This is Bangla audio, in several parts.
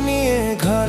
নিয়ে ঘর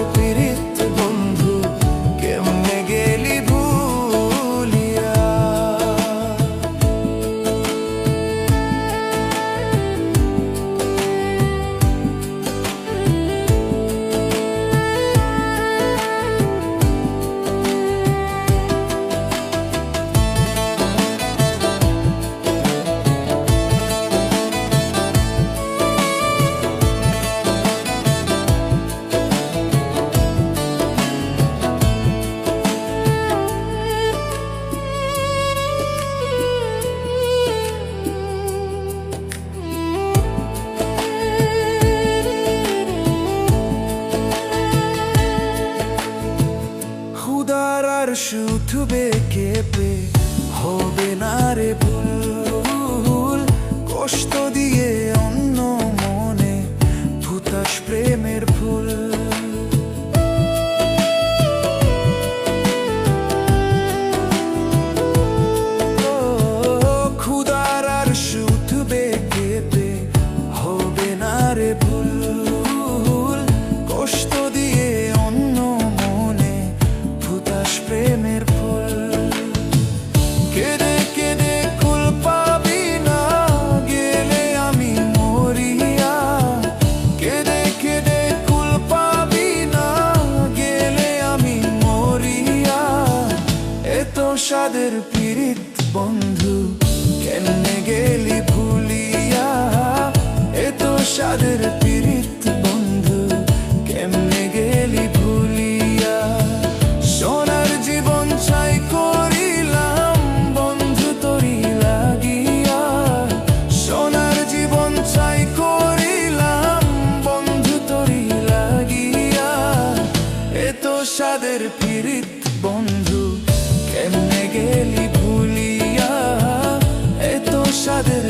সাদের পীড়িত খুদার আর শুধবে কেঁপে? হবে না রে ভুল, কষ্ট দিয়ে অন্য মনে, ভূতাস প্রেমের ফুল। প্রেমের ফুল। কেঁদে কেঁদে কুল পাবি না, গেলে আমি মরিয়া। কেঁদে কেঁদে কুল পাবি না, গেলে আমি মরিয়া। এত সাদের পীড়িত বন্ধু, কেমনে গেলি ভুলিয়া? এত সাদের আদরের ফিরিত বন্ধু কেমনে গেলি ভুলিয়া? এত সাদের